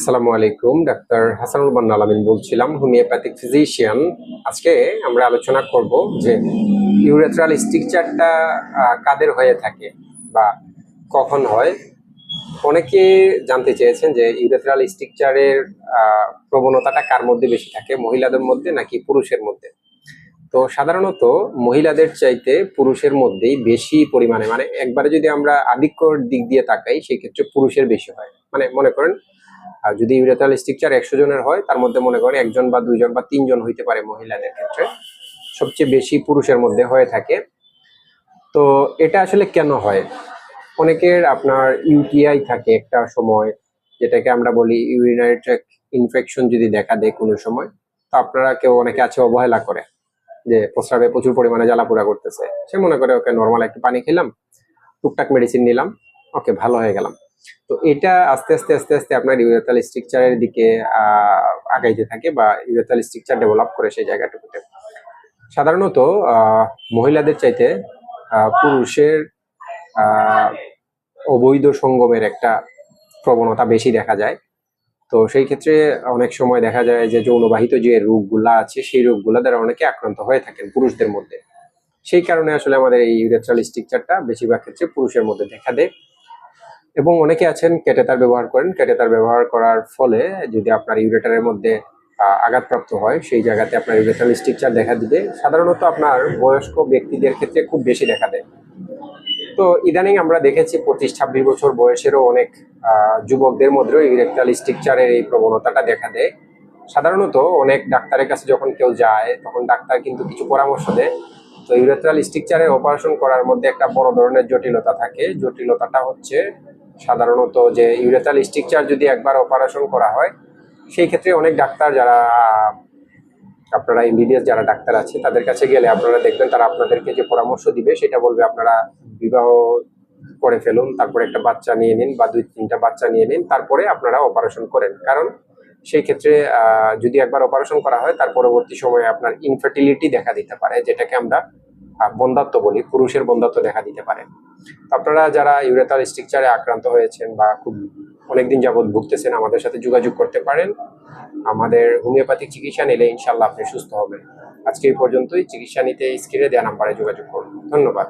আসসালামু আলাইকুম, ডাক্তার হাসানুল বান্না আলামিন বলছিলাম, হোমিওপ্যাথিক ফিজিশিয়ান। আজকে আমরা আলোচনা করব যে ইউরেথ্রাল স্ট্রিকচারটা কাদের হয়ে থাকে বা কখন হয়। অনেকে জানতে চেয়েছেন যে ইউরেথ্রাল স্ট্রিকচারের প্রবণতাটা কার মধ্যে বেশি থাকে, মহিলাদের মধ্যে নাকি পুরুষের মধ্যে? তো সাধারণত মহিলাদের চাইতে পুরুষের মধ্যেই বেশি পরিমাণে মানে একবারে যদি আমরা আধিক্যর দিক দিয়ে তাকাই সেই ক্ষেত্রে পুরুষের বেশি হয়। মানে মনে করেন আর যদি ইউরেথাল স্ট্রিকচার একশো জনের হয়, তার মধ্যে মনে করেন একজন বা দুইজন বা তিনজন হইতে পারে মহিলাদের ক্ষেত্রে। সবচেয়ে বেশি পুরুষের মধ্যে হয়ে থাকে। তো এটা আসলে কেন হয়? অনেকের আপনার ইউটিআই থাকে একটা সময়, যেটাকে আমরা বলি ইউরিনারি ট্র্যাক ইনফেকশন যদি দেখা দেয় কোনো সময়, তো আপনারা কেউ অনেকে আছে অবহেলা করে, যে প্রস্রাবে প্রচুর পরিমাণে জ্বালাপোড়া করতেছে। সে মনে করে, ওকে নর্মাল একটু পানি খেলাম, টুকটাক মেডিসিন নিলাম, ওকে, ভালো হয়ে গেলাম। তো এটা আস্তে আস্তে আস্তে আস্তে আপনার ইউরেথাল স্ট্রাকচারের দিকে আগাইতে থাকে বা ইউরেথাল স্ট্রাকচার ডেভেলপ করে সেই জায়গাটুকুতে। সাধারণত মহিলাদের চাইতে পুরুষের অবৈধ সঙ্গমের একটা প্রবণতা বেশি দেখা যায়। তো সেই ক্ষেত্রে অনেক সময় দেখা যায় যে যৌনবাহিত যে রোগগুলা আছে, সেই রোগগুলা দ্বারা অনেকে আক্রান্ত হয়ে থাকেন পুরুষদের মধ্যে। সেই কারণে আসলে আমাদের এই ইউরেথ্রাল স্ট্রাকচারটা বেশিরভাগ ক্ষেত্রে পুরুষের মধ্যে দেখা দেয়। এবং অনেকে আছেন কেটেতার ব্যবহার করেন। কেটেতার ব্যবহার করার ফলে যদি আপনার ইউরেটারের মধ্যে আঘাতপ্রাপ্ত হয়, সেই জায়গাতে আপনার ইউরেটাল স্ট্রিকচার দেখা দিবে। সাধারণত আপনার বয়স্ক ব্যক্তিদের ক্ষেত্রে খুব বেশি দেখা দেয়। তো ইদানিং আমরা দেখেছি পঁচিশ, ছাব্বিশ বছর বয়সেরও অনেক যুবকদের মধ্যেও ইউরেটাল স্ট্রিকচারের এই প্রবণতাটা দেখা দেয়। সাধারণত অনেক ডাক্তারের কাছে যখন কেউ যায়, তখন ডাক্তার কিন্তু কিছু পরামর্শ দেয়। তো ইউরেথ্রাল স্ট্রিকচারের অপারেশন করার মধ্যে একটা বড় ধরনের জটিলতা থাকে। জটিলতাটা হচ্ছে সাধারণত যে ইউরেথ্রাল স্ট্রিকচার যদি একবার অপারেশন করা হয়, সেই ক্ষেত্রে অনেক ডাক্তার যারা, আপনারা এমবিবিএস যারা ডাক্তার আছে, তাদের কাছে গেলে আপনারা দেখবেন তারা আপনাদেরকে যে পরামর্শ দিবে, সেটা বলবে আপনারা বিবাহ করে ফেলুন, তারপরে একটা বাচ্চা নিয়ে নিন বা দুই তিনটা বাচ্চা নিয়ে নিন, তারপরে আপনারা অপারেশন করেন। কারণ সেই ক্ষেত্রে যদি একবার অপারেশন করা হয়, তার পরবর্তী সময়ে আপনার ইনফার্টিলিটি দেখা দিতে পারে, যেটাকে আমরা বন্ধাত্ব বলি, পুরুষের বন্ধাত্ব দেখা দিতে পারে। আপনারা যারা ইউরেথাল স্ট্রিকচারে আক্রান্ত হয়েছেন বা খুব অনেকদিন যাবৎ ভুগতেছেন, আমাদের সাথে যোগাযোগ করতে পারেন। আমাদের হোমিওপ্যাথিক চিকিৎসা নিলে ইনশাল্লাহ আপনি সুস্থ হবেন। আজকে এই পর্যন্তই। চিকিৎসা নিতে স্ক্রিনে দেওয়া নাম্বারে যোগাযোগ করুন। ধন্যবাদ।